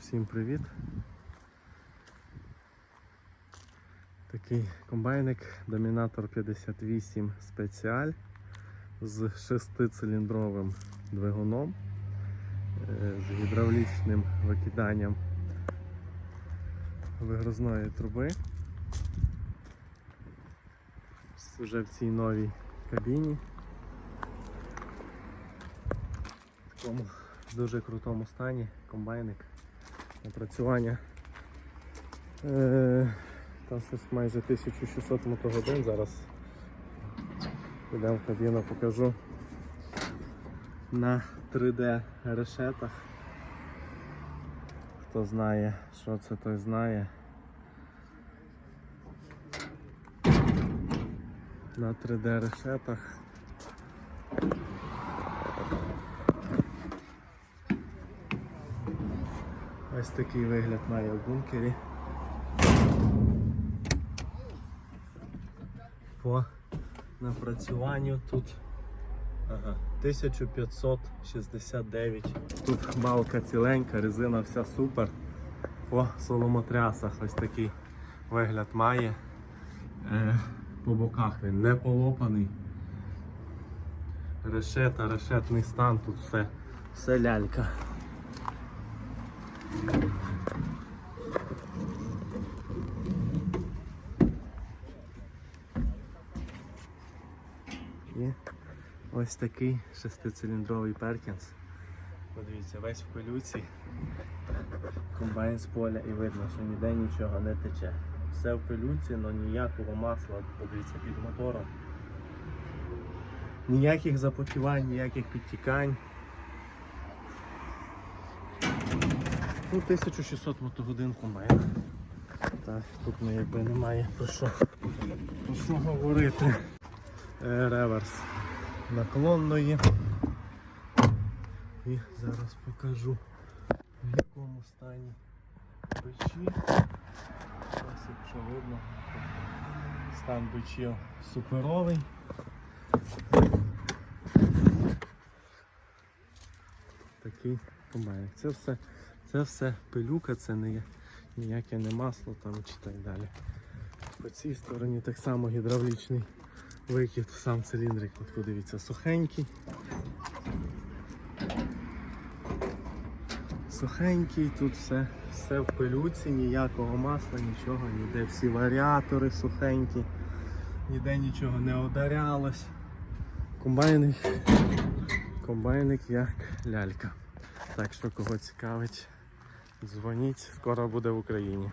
Всім привіт. Такий комбайник Домінатор 58 спеціаль з шестициліндровим двигуном, е, з гідравлічним викиданням вигрузної труби. Вже в цій новій кабіні. В такому дуже крутому стані комбайник напрацювання. Е, там щось майже 1600 мотогодин зараз. Підемо в кабіну, покажу на 3D решетах. Хто знає, що це, той знає. На 3D решетах. Ось такий вигляд має в бункері. По напрацюванню тут ага, 1569. Тут балка ціленька, резина вся супер. По соломотрясах ось такий вигляд має. Е, по боках він не полопаний. Решета, решетний стан, тут все, все лялька. І ось такий шестициліндровий Перкінс. Подивіться, весь в пилюці. Комбайн з поля і видно, що ніде нічого не тече. Все в пилюці, але ніякого масла, подивіться, під мотором. Ніяких запотівань, ніяких підтікань. Ну, 1600 мотогодин комбайн. Так, тут ну, якби немає про що, про що говорити. Реверс наклонної. І зараз покажу в якому стані печі. Ось якщо видно, стан печі суперовий. Такий комбайн. Це все, це все пилюка, це не є ніяке не масло там чи так далі. По цій стороні так само гідравлічний викид, сам циліндрик, от подивіться, сухенький. Сухенький, тут все, все в пилюці, ніякого масла, нічого, ніде всі варіатори сухенькі, ніде нічого не ударялось. Комбайник, комбайник як лялька. Так що кого цікавить, дзвоніть, скоро буде в Україні.